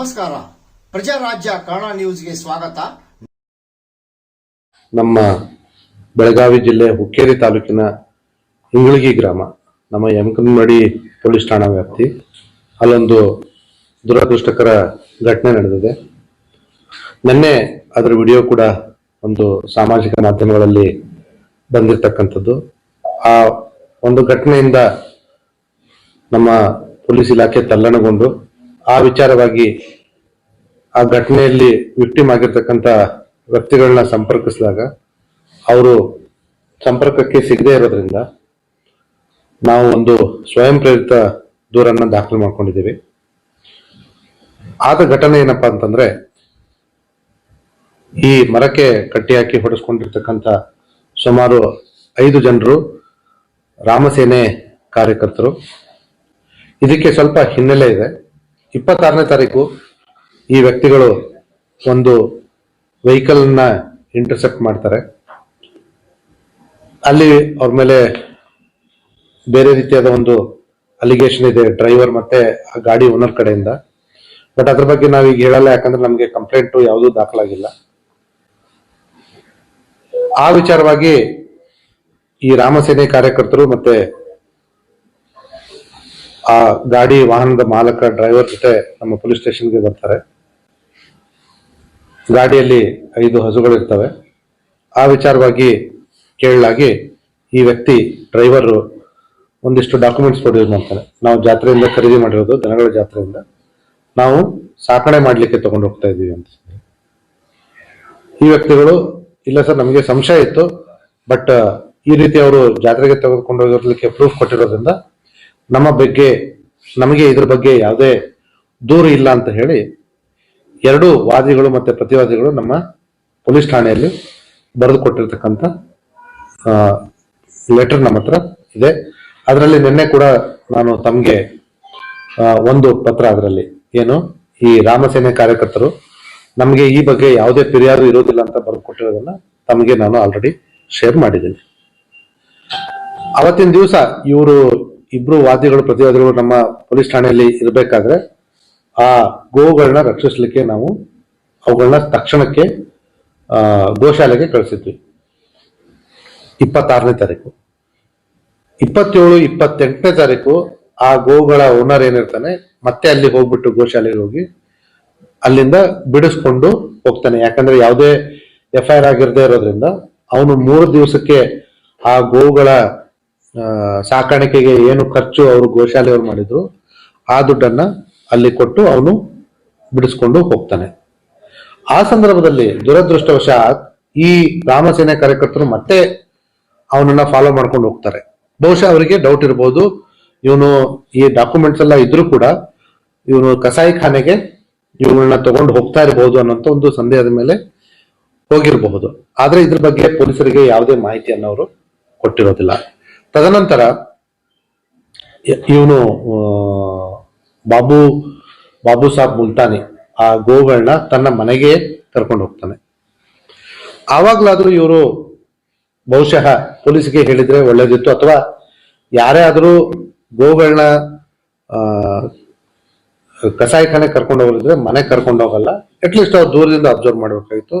ನಮಸ್ಕಾರ. ಪ್ರಜಾರಾಜ್ಯ ಕನ್ನಡ ನ್ಯೂಸ್ಗೆ ಸ್ವಾಗತ. ನಮ್ಮ ಬೆಳಗಾವಿ ಜಿಲ್ಲೆ ಹುಕ್ಕೇರಿ ತಾಲೂಕಿನ ಹಿಂಗಳಗಿ ಗ್ರಾಮ. ನಮ್ಮ ಯಮಕನ್ಮಡಿ ಪೊಲೀಸ್ ಠಾಣಾ ವ್ಯಾಪ್ತಿ. ಅಲ್ಲೊಂದು ದುರದೃಷ್ಟಕರ ಘಟನೆ ನಡೆದಿದೆ. ನಿನ್ನೆ ಅದರ ವಿಡಿಯೋ ಕೂಡ ಒಂದು ಸಾಮಾಜಿಕ ಮಾಧ್ಯಮಗಳಲ್ಲಿ ಬಂದಿರತಕ್ಕಂಥದ್ದು. ಆ ಒಂದು ಘಟನೆಯಿಂದ ನಮ್ಮ ಪೊಲೀಸ್ ಇಲಾಖೆ ತಲ್ಲಣಗೊಂಡು ಆ ವಿಚಾರವಾಗಿ ಆ ಘಟನೆಯಲ್ಲಿ ವಿಕ್ಟಿಮ್ ಆಗಿರ್ತಕ್ಕಂಥ ವ್ಯಕ್ತಿಗಳನ್ನ ಸಂಪರ್ಕಿಸಿದಾಗ ಅವರು ಸಂಪರ್ಕಕ್ಕೆ ಸಿಗದೇ ಇರೋದ್ರಿಂದ ನಾವು ಒಂದು ಸ್ವಯಂ ಪ್ರೇರಿತ ದೂರನ್ನ ದಾಖಲು ಮಾಡ್ಕೊಂಡಿದ್ದೀವಿ. ಆದ ಘಟನೆ ಏನಪ್ಪಾ ಅಂತಂದ್ರೆ ಈ ಮರಕ್ಕೆ ಕಟ್ಟಿ ಹಾಕಿ ಹೊಡೆಸ್ಕೊಂಡಿರ್ತಕ್ಕಂಥ ಸುಮಾರು ಐದು ಜನರು ರಾಮಸೇನೆ ಕಾರ್ಯಕರ್ತರು. ಇದಕ್ಕೆ ಸ್ವಲ್ಪ ಹಿನ್ನೆಲೆ ಇದೆ. ಇಪ್ಪತ್ತಾರನೇ ತಾರೀಕು ಈ ವ್ಯಕ್ತಿಗಳು ಒಂದು ವೆಹಿಕಲ್ನ ಇಂಟರ್ಸೆಪ್ಟ್ ಮಾಡ್ತಾರೆ. ಅಲ್ಲಿ ಅವ್ರ ಮೇಲೆ ಬೇರೆ ರೀತಿಯಾದ ಒಂದು ಅಲಿಗೇಷನ್ ಇದೆ ಡ್ರೈವರ್ ಮತ್ತೆ ಆ ಗಾಡಿ ಓನರ್ ಕಡೆಯಿಂದ. ಬಟ್ ಅದ್ರ ಬಗ್ಗೆ ನಾವೀಗ ಹೇಳಲ್ಲ, ಯಾಕಂದ್ರೆ ನಮಗೆ ಕಂಪ್ಲೇಂಟ್ ಯಾವುದೂ ದಾಖಲಾಗಿಲ್ಲ. ಆ ವಿಚಾರವಾಗಿ ಈ ರಾಮಸೇನೆ ಕಾರ್ಯಕರ್ತರು ಮತ್ತೆ ಆ ಗಾಡಿ ವಾಹನದ ಮಾಲಕ ಡ್ರೈವರ್ ಜೊತೆ ನಮ್ಮ ಪೊಲೀಸ್ ಸ್ಟೇಷನ್ಗೆ ಬರ್ತಾರೆ. ಗಾಡಿಯಲ್ಲಿ ಐದು ಹಸುಗಳಿರ್ತವೆ ಆ ವಿಚಾರವಾಗಿ ಕೇಳಲಾಗಿ ಈ ವ್ಯಕ್ತಿ ಡ್ರೈವರ್ ಒಂದಿಷ್ಟು ಡಾಕ್ಯುಮೆಂಟ್ಸ್ ಪ್ರೊಡ್ಯೂಸ್ ಮಾಡ್ತಾರೆ ನಾವು ಜಾತ್ರೆಯಿಂದ ಖರೀದಿ ಮಾಡಿರೋದು, ದನಗಳ ಜಾತ್ರೆಯಿಂದ. ನಾವು ಸಾಕಣೆ ಮಾಡ್ಲಿಕ್ಕೆ ತಗೊಂಡು ಹೋಗ್ತಾ ಇದ್ದೀವಿ ಅಂತ. ಈ ವ್ಯಕ್ತಿಗಳು, ಇಲ್ಲ ಸರ್, ನಮಗೆ ಸಂಶಯ ಇತ್ತು, ಬಟ್, ಈ ರೀತಿ ಅವರು ಜಾತ್ರೆಗೆ ತೆಗೆದುಕೊಂಡು ಹೋಗಿರ್ಲಿಕ್ಕೆ ಪ್ರೂಫ್ ಕೊಟ್ಟಿರೋದ್ರಿಂದ ನಮ್ಮ ಬಗ್ಗೆ, ನಮಗೆ ಇದ್ರ ಬಗ್ಗೆ ಯಾವುದೇ ದೂರು ಇಲ್ಲ ಅಂತ ಹೇಳಿ ಎರಡು ವಾದಿಗಳು ಮತ್ತೆ ಪ್ರತಿವಾದಿಗಳು ನಮ್ಮ ಪೊಲೀಸ್ ಠಾಣೆಯಲ್ಲಿ ಬರೆದು ಕೊಟ್ಟಿರ್ತಕ್ಕಂಥ ಲೆಟರ್ ನಮ್ಮ ಹತ್ರ ಇದೆ. ಅದರಲ್ಲಿ ನಿನ್ನೆ ಕೂಡ ನಾನು ತಮಗೆ ಒಂದು ಪತ್ರ ಅದರಲ್ಲಿ. ಏನು? ಈ ರಾಮಸೇನೆ ಕಾರ್ಯಕರ್ತರು ನಮಗೆ ಈ ಬಗ್ಗೆ ಯಾವುದೇ ಫಿರ್ಯಾದು ಇರೋದಿಲ್ಲ ಅಂತ ಬರೆದು ಕೊಟ್ಟಿರೋದನ್ನ ತಮಗೆ ನಾನು ಆಲ್ರೆಡಿ ಶೇರ್ ಮಾಡಿದ್ದೀನಿ. ಅವತ್ತಿನ ದಿವಸ ಇವರು ಇಬ್ರು ವಾದಿಗಳು, ಪ್ರತಿವಾದಿಗಳು ನಮ್ಮ ಪೊಲೀಸ್ ಠಾಣೆಯಲ್ಲಿ ಇರಬೇಕಾದ್ರೆ ಆ ಗೋವುಗಳನ್ನ ರಕ್ಷಿಸಲಿಕ್ಕೆ ನಾವು ಅವುಗಳನ್ನ ತಕ್ಷಣಕ್ಕೆ ಗೋಶಾಲೆಗೆ ಕಳಿಸಿದ್ವಿ. ಇಪ್ಪತ್ತಾರನೇ ತಾರೀಕು. ಇಪ್ಪತ್ತೇಳು, ಇಪ್ಪತ್ತೆಂಟನೇ ತಾರೀಕು ಆ ಗೋವುಗಳ ಓನರ್ ಏನಿರ್ತಾನೆ, ಮತ್ತೆ ಅಲ್ಲಿ ಹೋಗ್ಬಿಟ್ಟು ಗೋಶಾಲೆಗೆ ಹೋಗಿ ಅಲ್ಲಿಂದ ಬಿಡಿಸ್ಕೊಂಡು ಹೋಗ್ತಾನೆ. ಯಾಕಂದ್ರೆ ಯಾವುದೇ ಎಫ್ ಐ ಆರ್ ಆಗಿರದೇ ಇರೋದ್ರಿಂದ ಅವನು ಮೂರು ದಿವಸಕ್ಕೆ ಆ ಗೋವುಗಳ ಸಾಕಾಣಿಕೆಗೆ ಏನು ಖರ್ಚು ಅವರು ಗೋಶಾಲೆಯವರು ಮಾಡಿದ್ರು, ಆ ದುಡ್ಡನ್ನ ಅಲ್ಲಿ ಕೊಟ್ಟು ಅವನು ಬಿಡಿಸ್ಕೊಂಡು ಹೋಗ್ತಾನೆ. ಆ ಸಂದರ್ಭದಲ್ಲಿ ದುರದೃಷ್ಟವಶಾತ್ ಈ ರಾಮಸೇನೆ ಕಾರ್ಯಕರ್ತರು ಮತ್ತೆ ಅವನನ್ನ ಫಾಲೋ ಮಾಡ್ಕೊಂಡು ಹೋಗ್ತಾರೆ. ಬಹುಶಃ ಅವರಿಗೆ ಡೌಟ್ ಇರಬಹುದು ಇವನು ಈ ಡಾಕ್ಯುಮೆಂಟ್ಸ್ ಎಲ್ಲ ಇದ್ರೂ ಕೂಡ ಇವನು ಕಸಾಯಿ ಖಾನೆಗೆ ಇವನನ್ನ ತಗೊಂಡು ಹೋಗ್ತಾ ಇರಬಹುದು ಅನ್ನೋಂಥ ಒಂದು ಸಂದೇಹದ ಮೇಲೆ ಹೋಗಿರಬಹುದು. ಆದ್ರೆ ಇದ್ರ ಬಗ್ಗೆ ಪೊಲೀಸರಿಗೆ ಯಾವುದೇ ಮಾಹಿತಿಯನ್ನು ಅವರು ಕೊಟ್ಟಿರೋದಿಲ್ಲ. ತದನಂತರ ಇವನು ಬಾಬು ಬಾಬು ಸಾಬ್ ಮುಲ್ತಾನಿ ಆ ಗೋಗಳನ್ನ ತನ್ನ ಮನೆಗೆ ಕರ್ಕೊಂಡು ಹೋಗ್ತಾನೆ. ಆವಾಗ್ಲಾದ್ರೂ ಇವರು ಬಹುಶಃ ಪೊಲೀಸ್ಗೆ ಹೇಳಿದ್ರೆ ಒಳ್ಳೇದಿತ್ತು, ಅಥವಾ ಯಾರೇ ಆದರೂ ಗೋಗಳನ್ನ ಕಸಾಯಿಖಾನೆ ಕರ್ಕೊಂಡು ಹೋಗಿದ್ರೆ ಮನೆ ಕರ್ಕೊಂಡು ಹೋಗಲ್ಲ. ಅಟ್ಲೀಸ್ಟ್ ಅವ್ರು ದೂರದಿಂದ ಅಬ್ಸರ್ವ್ ಮಾಡಬೇಕಾಗಿತ್ತು.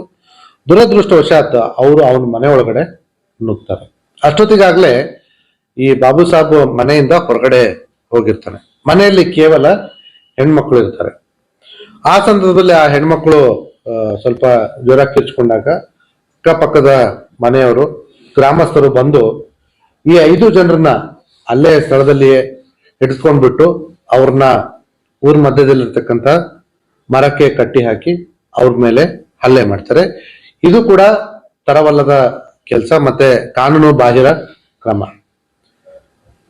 ದುರದೃಷ್ಟವಶಾತ್ ಅವರು ಅವನ ಮನೆ ಒಳಗಡೆ ನುಗ್ತಾರೆ. ಅಷ್ಟೊತ್ತಿಗಾಗ್ಲೇ ಈ ಬಾಬು ಸಾಬು ಮನೆಯಿಂದ ಹೊರಗಡೆ ಹೋಗಿರ್ತಾನೆ. ಮನೆಯಲ್ಲಿ ಕೇವಲ ಹೆಣ್ಮಕ್ಳು ಇರ್ತಾರೆ. ಆ ಸಂದರ್ಭದಲ್ಲಿ ಆ ಹೆಣ್ಮಕ್ಳು ಸ್ವಲ್ಪ ಜ್ವರ ಕಿರ್ಚ್ಕೊಂಡಾಗ ಅಕ್ಕಪಕ್ಕದ ಮನೆಯವರು, ಗ್ರಾಮಸ್ಥರು ಬಂದು ಈ ಐದು ಜನರನ್ನ ಅಲ್ಲೇ ಸ್ಥಳದಲ್ಲಿಯೇ ಹಿಡಿಸ್ಕೊಂಡ್ಬಿಟ್ಟು ಅವ್ರನ್ನ ಊರ್ ಮಧ್ಯದಲ್ಲಿರ್ತಕ್ಕಂಥ ಮರಕ್ಕೆ ಕಟ್ಟಿ ಹಾಕಿ ಅವ್ರ ಮೇಲೆ ಹಲ್ಲೆ ಮಾಡ್ತಾರೆ. ಇದು ಕೂಡ ತರವಲ್ಲದ ಕೆಲಸ ಮತ್ತೆ ಕಾನೂನು ಬಾಹಿರ ಕ್ರಮ.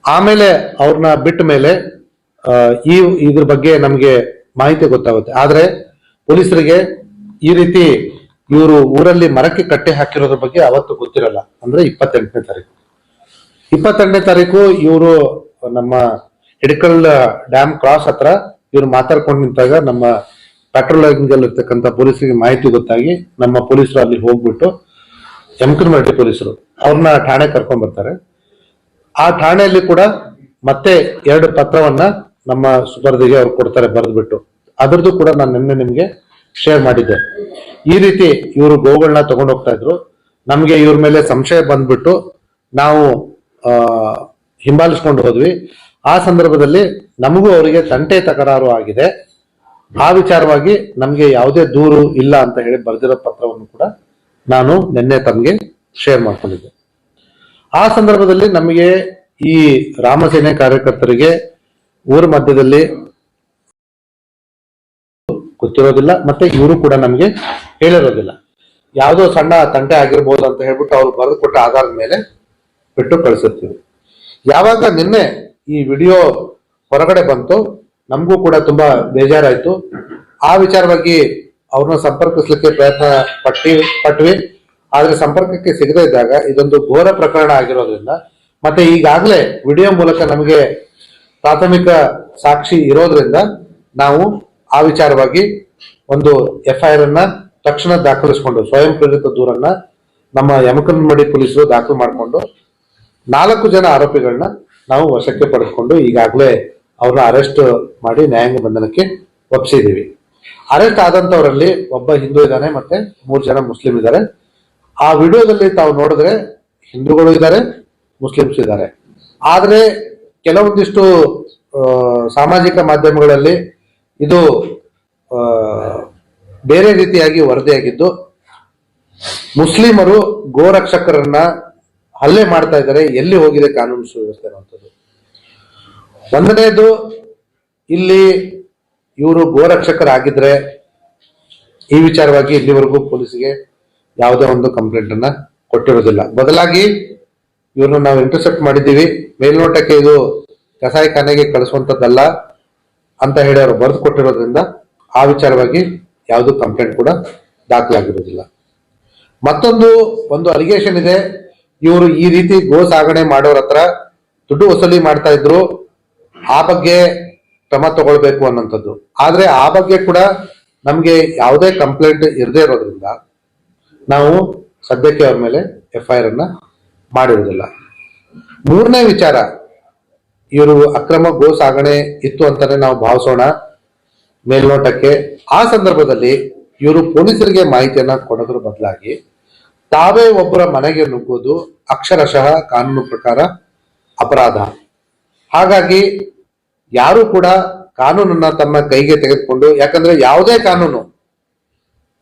ಆಮೇಲೆ ಅವ್ರನ್ನ ಬಿಟ್ಟ ಮೇಲೆ ಈ, ಇದ್ರ ಬಗ್ಗೆ ನಮಗೆ ಮಾಹಿತಿ ಗೊತ್ತಾಗುತ್ತೆ. ಆದ್ರೆ ಪೊಲೀಸರಿಗೆ ಈ ರೀತಿ ಇವರು ಊರಲ್ಲಿ ಮರಕ್ಕೆ ಕಟ್ಟೆ ಹಾಕಿರೋದ್ರ ಬಗ್ಗೆ ಅವತ್ತು ಗೊತ್ತಿರಲ್ಲ. ಅಂದ್ರೆ ಇಪ್ಪತ್ತೆಂಟನೇ ತಾರೀಕು. ಇಪ್ಪತ್ತೆಂಟನೇ ತಾರೀಕು ಇವರು ನಮ್ಮ ಹಿಡಕಲ್ ಡ್ಯಾಮ್ ಕ್ರಾಸ್ ಹತ್ರ ಇವ್ರು ಮಾತಾಡ್ಕೊಂಡು ನಿಂತಾಗ ನಮ್ಮ ಪೆಟ್ರೋಲಿಂಗ್ ಅಲ್ಲಿ ಇರ್ತಕ್ಕಂಥ ಪೊಲೀಸರಿಗೆ ಮಾಹಿತಿ ಗೊತ್ತಾಗಿ ನಮ್ಮ ಪೊಲೀಸರು ಅಲ್ಲಿ ಹೋಗ್ಬಿಟ್ಟು ಯಮಕನಮರಡಿ ಪೊಲೀಸರು ಅವ್ರನ್ನ ಠಾಣೆ ಕರ್ಕೊಂಡ್ ಬರ್ತಾರೆ. ಆ ಠಾಣೆಯಲ್ಲಿ ಕೂಡ ಮತ್ತೆ ಎರಡು ಪತ್ರವನ್ನ ನಮ್ಮ ಸುಪರ್ದಿಗೆ ಅವ್ರು ಕೊಡ್ತಾರೆ ಬರೆದ್ಬಿಟ್ಟು. ಅದರದ್ದು ಕೂಡ ನಾನು ನಿನ್ನೆ ನಿಮಗೆ ಶೇರ್ ಮಾಡಿದ್ದೆ. ಈ ರೀತಿ ಇವರು ಗೋಗಳನ್ನ ತಗೊಂಡು ಹೋಗ್ತಾ ಇದ್ರು. ನಮಗೆ ಇವ್ರ ಮೇಲೆ ಸಂಶಯ ಬಂದ್ಬಿಟ್ಟು ನಾವು ಹಿಂಬಾಲಿಸ್ಕೊಂಡು ಹೋದ್ವಿ. ಆ ಸಂದರ್ಭದಲ್ಲಿ ನಮಗೂ ಅವರಿಗೆ ತಂಟೆ ತಕರಾರು ಆಗಿದೆ. ಆ ವಿಚಾರವಾಗಿ ನಮಗೆ ಯಾವುದೇ ದೂರು ಇಲ್ಲ ಅಂತ ಹೇಳಿ ಬರೆದಿರೋ ಪತ್ರವನ್ನು ಕೂಡ ನಾನು ನಿನ್ನೆ ತಮಗೆ ಶೇರ್ ಮಾಡ್ಕೊಂಡಿದ್ದೆ. ಆ ಸಂದರ್ಭದಲ್ಲಿ ನಮಗೆ ಈ ರಾಮಸೇನೆ ಕಾರ್ಯಕರ್ತರಿಗೆ ಊರ ಮಧ್ಯದಲ್ಲಿ ಗೊತ್ತಿರೋದಿಲ್ಲ, ಮತ್ತೆ ಇವರು ಕೂಡ ನಮಗೆ ಹೇಳಿರೋದಿಲ್ಲ. ಯಾವುದೋ ಸಣ್ಣ ತಂಟೆ ಆಗಿರ್ಬೋದು ಅಂತ ಹೇಳ್ಬಿಟ್ಟು ಅವ್ರು ಬರೆದು ಕೊಟ್ಟ ಆಧಾರದ ಮೇಲೆ ಬಿಟ್ಟು ಕಳಿಸುತ್ತೀವಿ ಯಾವಾಗ ನಿನ್ನೆ ಈ ವಿಡಿಯೋ ಹೊರಗಡೆ ಬಂತು, ನಮಗೂ ಕೂಡ ತುಂಬಾ ಬೇಜಾರಾಯ್ತು. ಆ ವಿಚಾರವಾಗಿ ಅವ್ರನ್ನ ಸಂಪರ್ಕಿಸ್ಲಿಕ್ಕೆ ಪ್ರಯತ್ನ ಪಟ್ಟಿ ಪಟ್ವಿ. ಆದ್ರೆ ಸಂಪರ್ಕಕ್ಕೆ ಸಿಗದೇ ಇದ್ದಾಗ ಇದೊಂದು ಘೋರ ಪ್ರಕರಣ ಆಗಿರೋದ್ರಿಂದ, ಮತ್ತೆ ಈಗಾಗಲೇ ವಿಡಿಯೋ ಮೂಲಕ ನಮಗೆ ಪ್ರಾಥಮಿಕ ಸಾಕ್ಷಿ ಇರೋದ್ರಿಂದ ನಾವು ಆ ವಿಚಾರವಾಗಿ ಒಂದು ಎಫ್ಐಆರ್ ಅನ್ನ ತಕ್ಷಣ ದಾಖಲಿಸಿಕೊಂಡು, ಸ್ವಯಂ ಪ್ರೇರಿತ ದೂರನ್ನ ನಮ್ಮ ಯಮಕನ್ಮಡಿ ಪೊಲೀಸರು ದಾಖಲು ಮಾಡಿಕೊಂಡು, ನಾಲ್ಕು ಜನ ಆರೋಪಿಗಳನ್ನ ನಾವು ವಶಕ್ಕೆ ಪಡೆದುಕೊಂಡು ಈಗಾಗಲೇ ಅವ್ರನ್ನ ಅರೆಸ್ಟ್ ಮಾಡಿ ನ್ಯಾಯಾಂಗ ಬಂಧನಕ್ಕೆ ಒಪ್ಪಿಸಿದ್ದೀವಿ ಅರೆಸ್ಟ್ ಆದಂತವರಲ್ಲಿ ಒಬ್ಬ ಹಿಂದೂ ಇದ್ದಾನೆ, ಮತ್ತೆ ಮೂರು ಜನ ಮುಸ್ಲಿಂ ಇದ್ದಾರೆ. ಆ ವಿಡಿಯೋದಲ್ಲಿ ತಾವು ನೋಡಿದ್ರೆ ಹಿಂದೂಗಳು ಇದ್ದಾರೆ, ಮುಸ್ಲಿಮ್ಸ್ ಇದ್ದಾರೆ. ಆದರೆ ಕೆಲವೊಂದಿಷ್ಟು ಸಾಮಾಜಿಕ ಮಾಧ್ಯಮಗಳಲ್ಲಿ ಇದು ಬೇರೆ ರೀತಿಯಾಗಿ ವರದಿಯಾಗಿದ್ದು, ಮುಸ್ಲಿಮರು ಗೋರಕ್ಷಕರನ್ನ ಹಲ್ಲೆ ಮಾಡ್ತಾ ಇದ್ದಾರೆ, ಎಲ್ಲಿ ಹೋಗಿದೆ ಕಾನೂನು ಸುವ್ಯವಸ್ಥೆ ಅನ್ನುವಂಥದ್ದು. ಒಂದನೇದು ಇಲ್ಲಿ ಇವರು ಗೋರಕ್ಷಕರಾಗಿದ್ರೆ ಈ ವಿಚಾರವಾಗಿ ಇಲ್ಲಿವರೆಗೂ ಪೊಲೀಸಿಗೆ ಯಾವುದೇ ಒಂದು ಕಂಪ್ಲೇಂಟ್ ಅನ್ನ ಕೊಟ್ಟಿರೋದಿಲ್ಲ. ಬದಲಾಗಿ ಇವ್ರನ್ನ ನಾವು ಇಂಟರ್ಸೆಪ್ಟ್ ಮಾಡಿದ್ದೀವಿ. ಮೇಲ್ನೋಟಕ್ಕೆ ಇದು ಕಸಾಯಿಖಾನೆಗೆ ಕಳಿಸುವಂತದ್ದಲ್ಲ ಅಂತ ಹೇಳಿ ಅವರು ಬರೆದು ಕೊಟ್ಟಿರೋದ್ರಿಂದ ಆ ವಿಚಾರವಾಗಿ ಯಾವುದು ಕಂಪ್ಲೇಂಟ್ ಕೂಡ ದಾಖಲಾಗಿರೋದಿಲ್ಲ. ಮತ್ತೊಂದು ಒಂದು ಅಲಿಗೇಷನ್ ಇದೆ. ಇವರು ಈ ರೀತಿ ಗೋ ಸಾಗಣೆ ಮಾಡೋರ ಹತ್ರ ದುಡ್ಡು ವಸೂಲಿ ಮಾಡ್ತಾ ಇದ್ರು. ಆ ಬಗ್ಗೆ ಕ್ರಮ ತಗೊಳ್ಬೇಕು ಅನ್ನೋಂಥದ್ದು ಆದ್ರೆ ಆ ಬಗ್ಗೆ ಕೂಡ ನಮ್ಗೆ ಯಾವುದೇ ಕಂಪ್ಲೇಂಟ್ ಇರದೇ ಇರೋದ್ರಿಂದ ನಾವು ಸದ್ಯಕ್ಕೆ ಅವ್ರ ಮೇಲೆ ಎಫ್ ಐ ಆರ್ ಅನ್ನ ಮಾಡಿರುವುದಿಲ್ಲ. ಮೂರನೇ ವಿಚಾರ, ಇವರು ಅಕ್ರಮ ಗೋ ಸಾಗಣೆ ಇತ್ತು ಅಂತಾನೆ ನಾವು ಭಾವಿಸೋಣ ಮೇಲ್ನೋಟಕ್ಕೆ. ಆ ಸಂದರ್ಭದಲ್ಲಿ ಇವರು ಪೊಲೀಸರಿಗೆ ಮಾಹಿತಿಯನ್ನ ಕೊಡೋದ್ರ ಬದಲಾಗಿ ತಾವೇ ಒಬ್ಬರ ಮನೆಗೆ ನುಗ್ಗೋದು ಅಕ್ಷರಶಃ ಕಾನೂನು ಪ್ರಕಾರ ಅಪರಾಧ. ಹಾಗಾಗಿ ಯಾರು ಕೂಡ ಕಾನೂನನ್ನ ತಮ್ಮ ಕೈಗೆ ತೆಗೆದುಕೊಂಡು, ಯಾಕಂದ್ರೆ ಯಾವುದೇ ಕಾನೂನು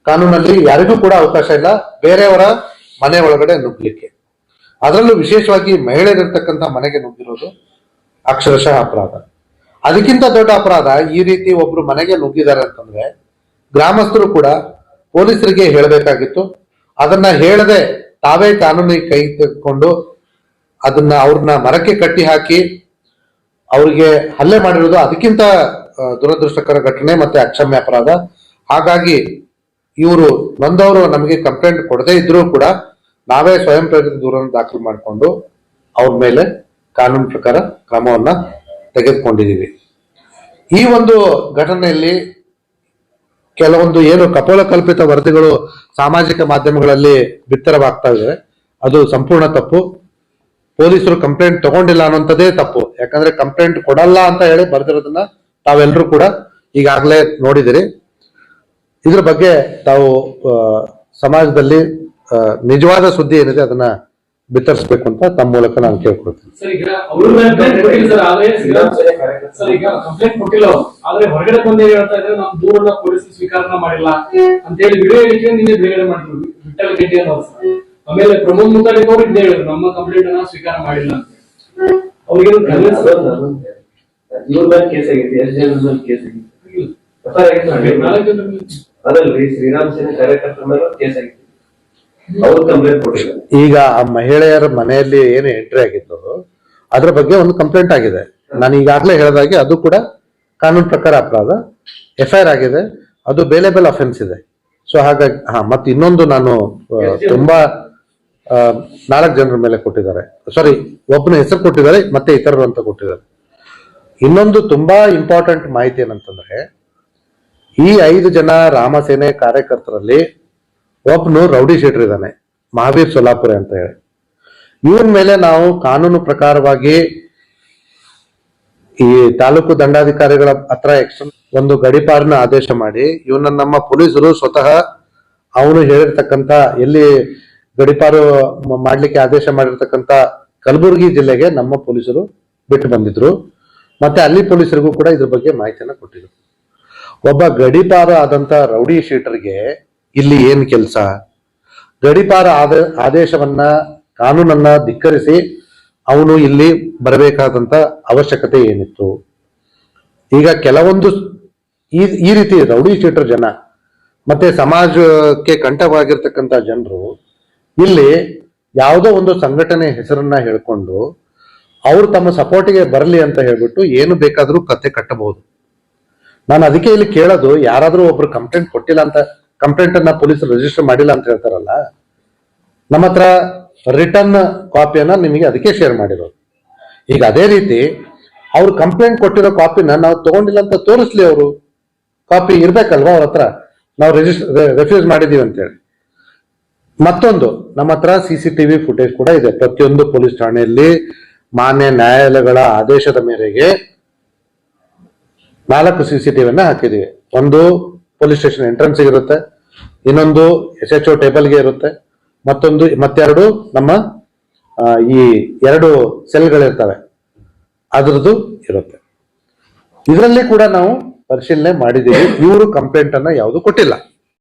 ಕಾನೂನಲ್ಲಿ ಯಾರಿಗೂ ಕೂಡ ಅವಕಾಶ ಇಲ್ಲ, ಬೇರೆಯವರ ಮನೆ ಒಳಗಡೆ ನುಗ್ಗಲಿಕ್ಕೆ. ಅದರಲ್ಲೂ ವಿಶೇಷವಾಗಿ ಮಹಿಳೆಯರಿರ್ತಕ್ಕಂಥ ಮನೆಗೆ ನುಗ್ಗಿರೋದು ಅಕ್ಷರಶಃ ಅಪರಾಧ. ಅದಕ್ಕಿಂತ ದೊಡ್ಡ ಅಪರಾಧ ಈ ರೀತಿ ಒಬ್ರು ಮನೆಗೆ ನುಗ್ಗಿದ್ದಾರೆ ಅಂತಂದ್ರೆ ಗ್ರಾಮಸ್ಥರು ಕೂಡ ಪೊಲೀಸರಿಗೆ ಹೇಳಬೇಕಾಗಿತ್ತು. ಅದನ್ನ ಹೇಳದೆ ತಾವೇ ಕಾನೂನಿಗೆ ಕೈ ತೆಗೆದುಕೊಂಡು ಅದನ್ನ ಅವ್ರನ್ನ ಮರಕ್ಕೆ ಕಟ್ಟಿ ಹಾಕಿ ಅವ್ರಿಗೆ ಹಲ್ಲೆ ಮಾಡಿರೋದು ಅದಕ್ಕಿಂತ ದುರದೃಷ್ಟಕರ ಘಟನೆ ಮತ್ತೆ ಅಕ್ಷಮ್ಯ ಅಪರಾಧ. ಹಾಗಾಗಿ ಇವರು ಬಂದವರು ನಮಗೆ ಕಂಪ್ಲೇಂಟ್ ಕೊಡದೇ ಇದ್ರೂ ಕೂಡ ನಾವೇ ಸ್ವಯಂ ಪ್ರೇರಿತ ದೂರನ್ನು ದಾಖಲು ಮಾಡಿಕೊಂಡು ಅವ್ರ ಮೇಲೆ ಕಾನೂನು ಪ್ರಕಾರ ಕ್ರಮವನ್ನ ತೆಗೆದುಕೊಂಡಿದ್ದೀವಿ ಈ ಒಂದು ಘಟನೆಯಲ್ಲಿ ಕೆಲವೊಂದು ಏನು ಕಪೋಲ ಕಲ್ಪಿತ ವರದಿಗಳು ಸಾಮಾಜಿಕ ಮಾಧ್ಯಮಗಳಲ್ಲಿ ಬಿತ್ತರವಾಗ್ತಾ ಇದೆ ಅದು ಸಂಪೂರ್ಣ ತಪ್ಪು. ಪೊಲೀಸರು ಕಂಪ್ಲೇಂಟ್ ತಗೊಂಡಿಲ್ಲ ಅನ್ನೋಂಥದ್ದೇ ತಪ್ಪು. ಯಾಕಂದ್ರೆ ಕಂಪ್ಲೇಂಟ್ ಕೊಡಲ್ಲ ಅಂತ ಹೇಳಿ ಬರ್ದಿರೋದನ್ನ ತಾವೆಲ್ಲರೂ ಕೂಡ ಈಗಾಗಲೇ ನೋಡಿದಿರಿ. ಇದ್ರ ಬಗ್ಗೆ ತಾವು ಸಮಾಜದಲ್ಲಿ ನಿಜವಾದ ಸುದ್ದಿ ಏನಿದೆ ಅದನ್ನ ಬಿತ್ತರಿಸಬೇಕು ಅಂತ ತಮ್ಮ ಮೂಲಕ ನಾನು ಕೇಳ್ಕೊಳ್ತೀನಿ. ಸರ್ ಈಗ ಅವರು ಕಂಪ್ಲೇಂಟ್ ಕೊಟ್ಟಿಲ್ಲ ಸರ್ ಆದ್ರೆ ಸರ್ ಈಗ ಕಂಪ್ಲೇಂಟ್ ಕೊಟ್ಟಿಲ್ಲ ಅವ್ರು. ಹೊರಗಡೆ ಬಂದು ಏನ್ ಹೇಳ್ತಾ ಇದ್ರೆ ನಮ್ ದೂರನ್ನ ಪೊಲೀಸ್ ಸ್ವೀಕಾರನ ಮಾಡಿಲ್ಲ ಅಂತ ಹೇಳಿ ವಿಡಿಯೋ ಹೇಳಿಕೆ ನಿನ್ನೆ ಬಿಡುಗಡೆ ಮಾಡಿದ್ರು ವಿಠಲ್ ಗೆಡ್ಡಿ ಅನ್ನೋರು ಆಮೇಲೆ ಪ್ರಮೋದ್ ಮುತಾಲಿಕ್ ಅವರು ಇದ್ದೇ ಹೇಳಿದ್ರು ನಮ್ಮ ಕಂಪ್ಲೇಂಟ್ ಅನ್ನ ಸ್ವೀಕಾರ ಮಾಡಿಲ್ಲ ಅಂತ ಅವ್ರಿಗೆ ಕೇಸ್ ಆಗೈತಿ ಎಷ್ಟ್ ಜನ ಮೇಲೆ ಕೇಸ್ ಆಗೈತಿ ಅದಲ್ರಿ ಶ್ರೀರಾಮ್ ಸೇನೆ ಕಾರ್ಯಕರ್ತರ ಮೇಲೆ ಕೇಸ್ ಆಗಿತ್ತು. ಅವ್ರು ಕಂಪ್ಲೇಂಟ್ ಕೊಟ್ಟಿದ್ದಾರೆ. ಈಗ ಆ ಮಹಿಳೆಯರ ಮನೆಯಲ್ಲಿ ಏನು ಎಂಟ್ರಿ ಆಗಿತ್ತು ಅದ್ರ ಬಗ್ಗೆ ಒಂದು ಕಂಪ್ಲೇಂಟ್ ಆಗಿದೆ. ನಾನು ಈಗಾಗಲೇ ಹೇಳಿದಾಗೆ ಅದು ಕೂಡ ಕಾನೂನು ಪ್ರಕಾರ ಅಪರಾಧ. ಎಫ್ ಐ ಆರ್ ಆಗಿದೆ. ಅದು ಬೇಲೆಬಲ್ ಬೇಲೆ ಅಫೆನ್ಸ್ ಇದೆ. ಸೊ ಹಾಗಾಗಿ ಹಾ ಮತ್ತೆ ಇನ್ನೊಂದು ನಾನು ಆ, ತುಂಬಾ ನಾಲ್ಕು ಜನರ ಮೇಲೆ ಕೊಟ್ಟಿದ್ದಾರೆ. ಸಾರಿ ಒಬ್ಬನ ಹೆಸರು ಕೊಟ್ಟಿದ್ದಾರೆ ಮತ್ತೆ ಇತರರು ಅಂತ ಕೊಟ್ಟಿದ್ದಾರೆ. ಇನ್ನೊಂದು ತುಂಬಾ ಇಂಪಾರ್ಟೆಂಟ್ ಮಾಹಿತಿ ಏನಂತಂದ್ರೆ ಈ ಐದು ಜನ ರಾಮಸೇನೆ ಕಾರ್ಯಕರ್ತರಲ್ಲಿ ಒಬ್ಬನು ರೌಡಿ ಶೀಟರ್ ಇದ್ದಾನೆ, ಮಹಾವೀರ್ ಸೊಲ್ಲಾಪುರ ಅಂತ ಹೇಳಿ. ಇವನ್ ಮೇಲೆ ನಾವು ಕಾನೂನು ಪ್ರಕಾರವಾಗಿ ಈ ತಾಲೂಕು ದಂಡಾಧಿಕಾರಿಗಳ ಹತ್ರ ಒಂದು ಗಡಿಪಾರನ ಆದೇಶ ಮಾಡಿ ಇವನ ನಮ್ಮ ಪೊಲೀಸರು ಸ್ವತಃ ಅವನು ಹೇಳಿರ್ತಕ್ಕಂತ ಎಲ್ಲಿ ಗಡಿಪಾರು ಮಾಡ್ಲಿಕ್ಕೆ ಆದೇಶ ಮಾಡಿರ್ತಕ್ಕಂತ ಕಲಬುರಗಿ ಜಿಲ್ಲೆಗೆ ನಮ್ಮ ಪೊಲೀಸರು ಬಿಟ್ಟು ಬಂದಿದ್ರು. ಮತ್ತೆ ಅಲ್ಲಿ ಪೊಲೀಸರಿಗೂ ಕೂಡ ಇದ್ರ ಬಗ್ಗೆ ಮಾಹಿತಿಯನ್ನ ಕೊಟ್ಟಿದ್ರು. ಒಬ್ಬ ಗಡಿಪಾರ ಆದಂತ ರೌಡಿ ಶೀಟರ್ಗೆ ಇಲ್ಲಿ ಏನ್ ಕೆಲಸ? ಗಡಿಪಾರ ಆದ ಆದೇಶವನ್ನ, ಕಾನೂನನ್ನ ಧಿಕ್ಕರಿಸಿ ಅವನು ಇಲ್ಲಿ ಬರಬೇಕಾದಂತ ಅವಶ್ಯಕತೆ ಏನಿತ್ತು? ಈಗ ಕೆಲವೊಂದು ಈ ಈ ರೀತಿ ರೌಡಿ ಶೀಟರ್ ಜನ, ಮತ್ತೆ ಸಮಾಜಕ್ಕೆ ಕಂಠವಾಗಿರ್ತಕ್ಕಂಥ ಜನರು ಇಲ್ಲಿ ಯಾವುದೋ ಒಂದು ಸಂಘಟನೆ ಹೆಸರನ್ನ ಹೇಳ್ಕೊಂಡು ಅವ್ರು ತಮ್ಮ ಸಪೋರ್ಟಿಗೆ ಬರಲಿ ಅಂತ ಹೇಳ್ಬಿಟ್ಟು ಏನು ಬೇಕಾದರೂ ಕತೆ ಕಟ್ಟಬಹುದು. ನಾನು ಅದಕ್ಕೆ ಇಲ್ಲಿ ಕೇಳೋದು, ಯಾರಾದ್ರೂ ಒಬ್ರು ಕಂಪ್ಲೇಂಟ್ ಕೊಟ್ಟಿಲ್ಲ ಅಂತ ಕಂಪ್ಲೇಂಟ್ ಅನ್ನ ಪೊಲೀಸರು ರಿಜಿಸ್ಟರ್ ಮಾಡಿಲ್ಲ ಅಂತ ಹೇಳ್ತಾರಲ್ಲ, ನಮ್ಮ ಹತ್ರ ರಿಟರ್ನ್ ಕಾಪಿಯನ್ನ ನಿಮಗೆ ಅದಕ್ಕೆ ಶೇರ್ ಮಾಡಿರೋದು. ಈಗ ಅದೇ ರೀತಿ, ಅವ್ರು ಕಂಪ್ಲೇಂಟ್ ಕೊಟ್ಟಿರೋ ಕಾಪಿನ ನಾವು ತಗೊಂಡಿಲ್ಲ ಅಂತ ತೋರಿಸ್ಲಿ ಅವರು ಕಾಪಿ ಇರ್ಬೇಕಲ್ವಾ ಅವ್ರ ಹತ್ರ? ನಾವು ರಿಜಿಸ್ಟರ್ ರೆಫ್ಯೂಸ್ ಮಾಡಿದೀವಿ ಅಂತೇಳಿ. ಮತ್ತೊಂದು, ನಮ್ಮ ಹತ್ರ ಸಿ ಸಿ ಟಿವಿ ಫುಟೇಜ್ ಕೂಡ ಇದೆ. ಪ್ರತಿಯೊಂದು ಪೊಲೀಸ್ ಠಾಣೆಯಲ್ಲಿ ಮಾನ್ಯ ನ್ಯಾಯಾಲಯಗಳ ಆದೇಶದ ಮೇರೆಗೆ ನಾಲ್ಕು ಸಿ ಸಿ ಟಿವಿಯನ್ನ ಹಾಕಿದೀವಿ. ಒಂದು ಪೊಲೀಸ್ ಸ್ಟೇಷನ್ ಎಂಟ್ರೆನ್ಸ್ ಇರುತ್ತೆ, ಇನ್ನೊಂದು ಎಸ್ ಎಚ್ ಓ ಟೇಬಲ್ಗೆ ಇರುತ್ತೆ, ಮತ್ತೊಂದು, ಮತ್ತೆರಡು ನಮ್ಮ ಈ ಎರಡು ಸೆಲ್ಗಳಿರ್ತವೆ ಅದ್ರದ್ದು ಇರುತ್ತೆ. ಇದರಲ್ಲಿ ಕೂಡ ನಾವು ಪರಿಶೀಲನೆ ಮಾಡಿದ್ದೀವಿ ಇವರು ಕಂಪ್ಲೇಂಟ್ ಅನ್ನ ಯಾವುದು ಕೊಟ್ಟಿಲ್ಲ.